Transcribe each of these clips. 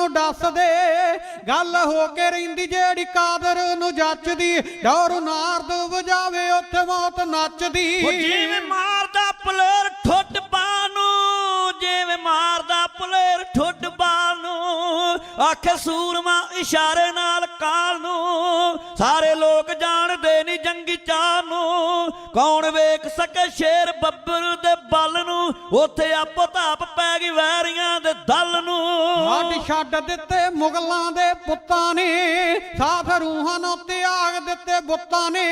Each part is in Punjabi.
ਨੂੰ ਦੱਸਦੇ ਗੱਲ ਹੋ ਕੇ ਰਹਿੰਦੀ ਜਿਹੜੀ ਕਾਦਰ ਨੂੰ ਜੱਚਦੀ, ਡੋਰ ਨਾਰਦ ਵਜਾਵੇ, ਉੱਥੇ ਮੌਤ ਨੱਚਦੀ। ਉਹ ਜਿਵੇਂ ਮਾਰਦਾ ਪਲੇਰ ਠੁੱਡ ਬਾਨੂੰ ਜਿਵੇਂ ਮਾਰਦਾ ਪਲੇਰ ਠੁੱਟ ਠੁੱਡ ਬਾਨੂੰ ਆਖੇ ਸੂਰਮਾ ਇਸ਼ਾਰੇ ਨਾਲ ਕਾਲ ਨੂੰ, ਸਾਰੇ ਲੋਕ ਜਾਣਦੇ ਨਹੀਂ ਜੰਗੀ ਚਾਰ ਨੂੰ। ਕੌਣ ਵੇਖ ਸਕੇ ਸ਼ੇਰ ਬੱਬਰ ਦੇ ਬਲ ਨੂੰ? ਉੱਥੇ ਆਪੋ ਤਾਪ ਪੈ ਗਈ ਵੈਰੀਆਂ ਦੇ ਦਲ ਨੂੰ। ਹੱਡ ਛੱਡ ਦਿੱਤੇ ਮੁਗਲਾਂ ਦੇ ਪੁੱਤਾਂ ਨੇ ਸਾਥ ਰੂਹਾਂ ਨੂੰ ਤਿਆਗ ਦਿੱਤੇ ਬੁੱਤਾਂ ਨੇ।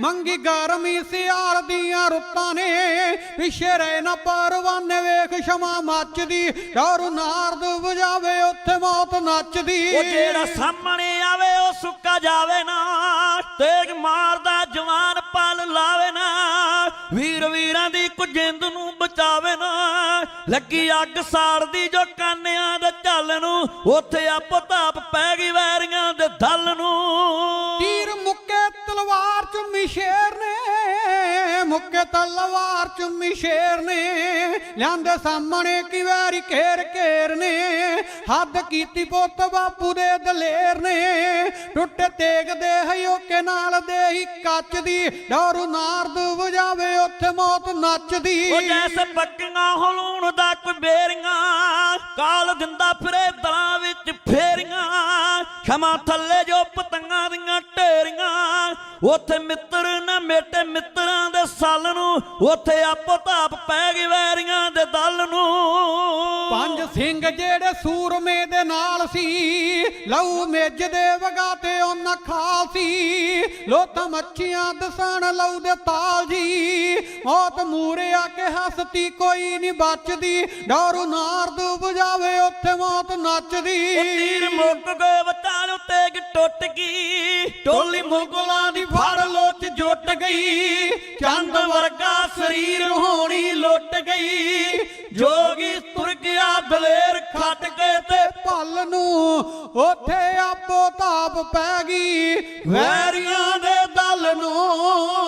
ਮੰਗੀ ਗਰਮੀ ਸਿਆਲ ਦੀਆਂ ਰੁੱਤਾਂ ਨੇ ਪਿੱਛੇ ਰਹਿ ਨਾ ਪਰਵਾਨੇ ਵੇਖ ਸ਼ਮਾ ਮੱਚਦੀ। ਡਰ ਨਾਰਦ ਵਜਾਵੇ ਉੱਥੇ ਮੌਤ ਨੱਚਦੀ। ਉਹ ਜਿਹੜਾ ਸਾਹਮਣੇ ਆਵੇ ਉਹ ਸੁੱਕਾ ਜਾਵੇ ਨਾ। ਤੇਗ ਮਾਰਦਾ ਜਵਾਨ ਪਲ ਲਾਵੇ ਨਾ, ਵੀਰ ਵੀਰਾਂ ਦੀ ਕੁਜਿੰਦ ਨੂੰ ਬਚਾਵੇ ਨਾ। ਲੱਗੀ ਅੱਗ ਸਾੜਦੀ ਜੋ ਕਾਨਿਆਂ ਦੇ ਝੱਲ ਨੂੰ, ਉੱਥੇ ਆਪੋ ਤਾਪ ਪੈ ਗਈ ਵੈਰੀਆਂ ਦੇ ਦਲ ਨੂੰ। ਤੀਰ ਮੁੱਕੇ ਤਲਵਾਰ ਚੁੰਮੀ ਸ਼ੇਰ ਨੇ, ਮੁੱਕੇ ਤਲਵਾਰ ਚੁੰਮੀ ਸ਼ੇਰ ਨੇ। ਲਿਆਂਦੇ ਸਾਹਮਣੇ ਕੀ ਵੈਰੀ ਘੇਰ ਘੇਰ ਨੇ, ਹੱਦ ਕੀਤੀ ਪੁੱਤ ਬਾਪੂ ਦੇ ਦਲੇਰ ਨੇ। ਟੁੱਟੇ ਤੇਗ ਦੇ ਹਯੋਕੇ ਨਾਲ ਦੇ ਕੱਚ ਦੀ ਡੋਰੂ ਨਾਰਦ ਵਜਾਵੇ, ਉੱਥੇ ਮੌਤ ਨੱਚਦੀ। ਉਹ ਜੈਸੇ ਪੱਕੀਆਂ ਹਲੂਣ ਦਾ ਕੋਈ ਬੇਰੀਆਂ, ਕਾਲ ਦਿੰਦਾ ਫਿਰੇ ਦਲਾਂ ਵਿੱਚ ਫੇਰੀਆਂ। ਖਮਾ ਥੱਲੇ ਜੋ ਪਤੰਗਾਂ ਦੀਆਂ ਢੇਰੀਆਂ, ਉੱਥੇ ਮਿੱਤਰ ਨਾ ਮੇਟੇ ਮਿੱਤਰਾਂ ਦੇ ਸਾਲ ਨੂੰ, ਉੱਥੇ ਆਪੋ ਧਾਪ ਪੈ ਗਈ ਸਿੰਘ ਜਿਹੜੇ ਸੂਰਮੇ ਦੇ ਨਾਲ ਸੀ, ਲਹੂ ਮੇਜ ਦੇ ਵਗਾ ਤੇ ਉਹਨਾਂ ਖਾਲ ਲੋਥ ਮੱਛੀਆਂ ਦਸਣ ਲਹੂ ਦੇ ਤਾਲ ਜੀ। ਮੌਤ ਮੂਰੇ ਆ ਕੇ ਹੱਸਤੀ, ਕੋਈ ਨਹੀਂ ਬਚਦੀ। ਡੋਰੂ ਨਾਰਦ ਵਜਾਵੇ ਉੱਥੇ ਮੌਤ ਨੱਚਦੀ। ਤੀਰ ਮੁੱਕ ਗਏ ਵਤਾਂ ਤੇਗ ਟੁੱਟ ਗਈ। ਟੋਲੀ ਮੁਗਲਾਂ ਦੀ ਫੜ ਲੋਚ ਜੁੱਟ ਗਈ। ਚੰਦ ਵਰਗਾ ਸਰੀਰ ਹੋਣੀ ਲੁੱਟ ਗਈ। ਜੋਗੀ ਦਲੇਰ ਖੱਟ ਕੇ ਤੇ ਭੱਲ ਨੂੰ ਉਥੇ ਆਪੋ ਤਾਪ ਪੈ ਗਈ। ਵੈਰੀਆਂ ਦੇ ਦਲ ਨੂੰ